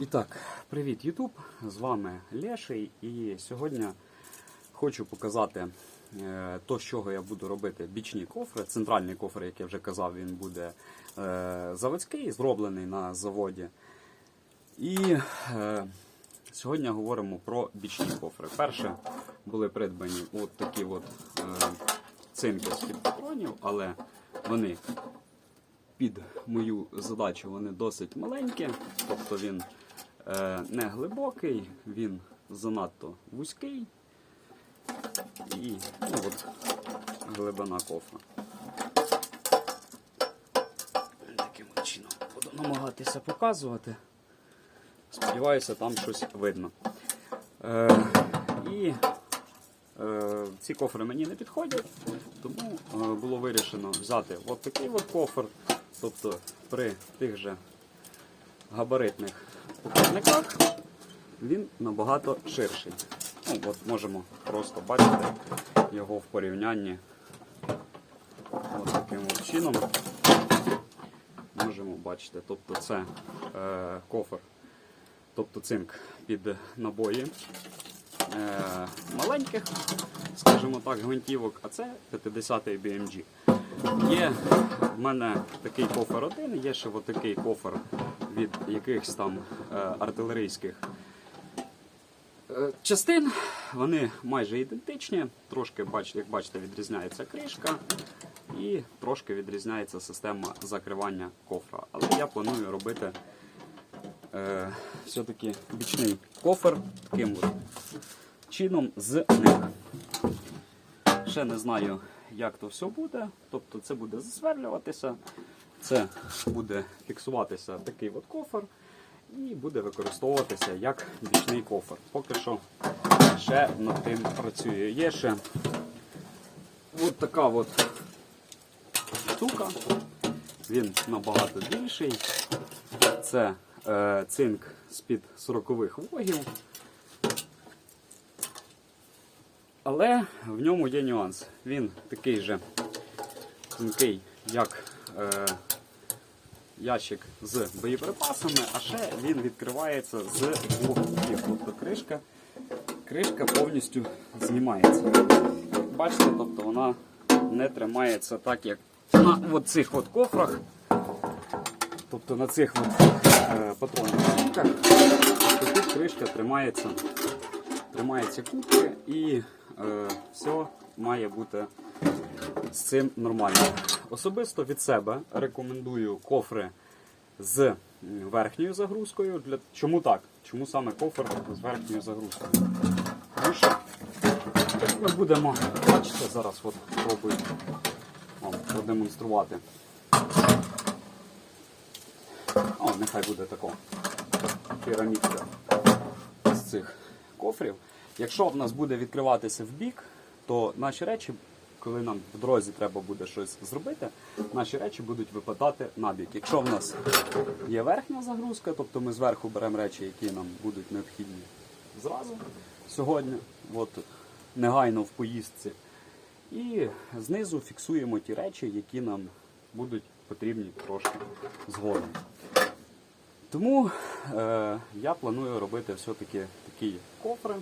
І так, привіт, Ютуб! З вами Леший, і сьогодні хочу показати е, то, з чого я буду робити бічні кофри. Центральний кофр, як я вже казав, він буде е, заводський, зроблений на заводі. І е, сьогодні говоримо про бічні кофри. Перше були придбані от такі от цинки з-під патронів, але вони під мою задачу вони досить маленькі, тобто він не глибокий, він занадто вузький і ну, от, глибина кофа. Таким чином буду намагатися показувати. Сподіваюся, там щось видно. Е, і е, ці кофри мені не підходять, тому е, було вирішено взяти от такий от кофр. Тобто при тих же габаритних показниках він набагато ширший. Ну, от Можемо просто бачити його в порівнянні от таким от чином. Можемо бачити, тобто це е, кофр, тобто цинк під набої е, маленьких, скажімо так, гвинтівок, а це 50-й BMG. Є в мене такий кофер один, є ще такий кофер від якихось там е, артилерійських е, частин. Вони майже ідентичні, трошки, як бачите, відрізняється кришка і трошки відрізняється система закривання кофра. Але я планую робити е, все-таки бічний кофер таким чином з них. Ще не знаю, як то все буде. Тобто це буде засверлюватися, це буде фіксуватися такий от кофер і буде використовуватися як бічний кофер. Поки що ще над тим працюю. Є ще от така от штука. Він набагато більший. Це е, цинк з-під 40-х вогів. Але в ньому є нюанс. Він такий же тонкий, як е, ящик з боєприпасами, а ще він відкривається з двох боків. Тобто кришка, кришка повністю знімається. Бачите, тобто вона не тримається так, як на цих кофрах. Тобто на цих от, е, патронних сумках. Тобто тут кришка тримається, тримається кубки і е, все має бути з цим нормально. Особисто від себе рекомендую кофри з верхньою загрузкою. Для... Чому так? Чому саме кофр з верхньою загрузкою? Тому що ми будемо, бачите, зараз от спробую вам продемонструвати. О, нехай буде тако. Пірамідка з цих кофрів. Якщо в нас буде відкриватися в бік, то наші речі, коли нам в дорозі треба буде щось зробити, наші речі будуть випадати на бік. Якщо в нас є верхня загрузка, тобто ми зверху беремо речі, які нам будуть необхідні зразу сьогодні, от, негайно в поїздці. І знизу фіксуємо ті речі, які нам будуть потрібні трошки згодом. Тому е, я планую робити все-таки такі кофри,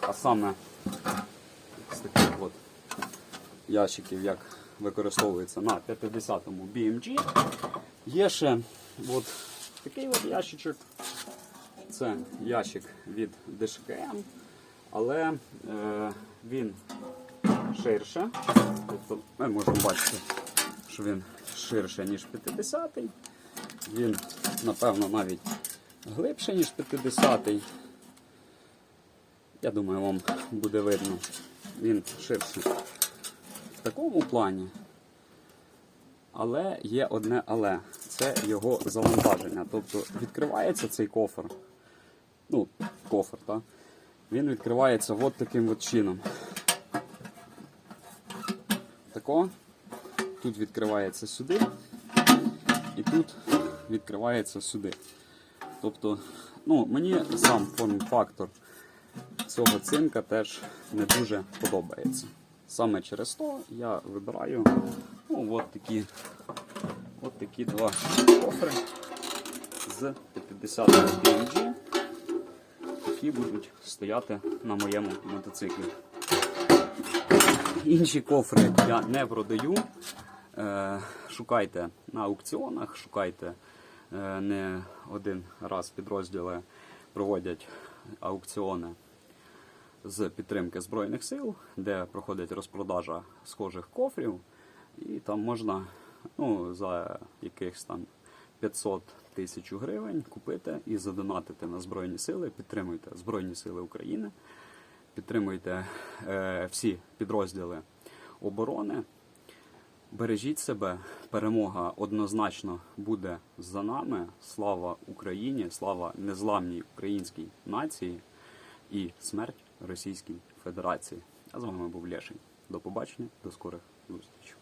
а саме з таких от ящиків, як використовується на 50-му BMG. Є ще от такий от ящичок. Це ящик від DШKM, але е, він ширше. Тобто ми можемо бачити, що він ширше, ніж 50-й. Він, напевно, навіть глибше, ніж 50-й. Я думаю, вам буде видно. Він ширше такому плані. Але є одне але. Це його завантаження. Тобто відкривається цей кофр. Ну, кофр, так? Він відкривається от таким от чином. Тако. Тут відкривається сюди. І тут відкривається сюди. Тобто, ну, мені сам форм-фактор цього цинка теж не дуже подобається. Саме через то я вибираю ну, от такі, от такі два кофри з 50 DMG, які будуть стояти на моєму мотоциклі. Інші кофри я не продаю. Е, Шукайте на аукціонах, шукайте е, не один раз підрозділи проводять аукціони з підтримки Збройних сил, де проходить розпродажа схожих кофрів, і там можна ну, за якихось там 500 тисяч гривень купити і задонатити на Збройні сили. Підтримуйте Збройні Сили України, підтримуйте е, всі підрозділи оборони. Бережіть себе, перемога однозначно буде за нами. Слава Україні, слава незламній українській нації і смерть Російській Федерації. А з вами був Лєшень. До побачення, до скорих зустрічей.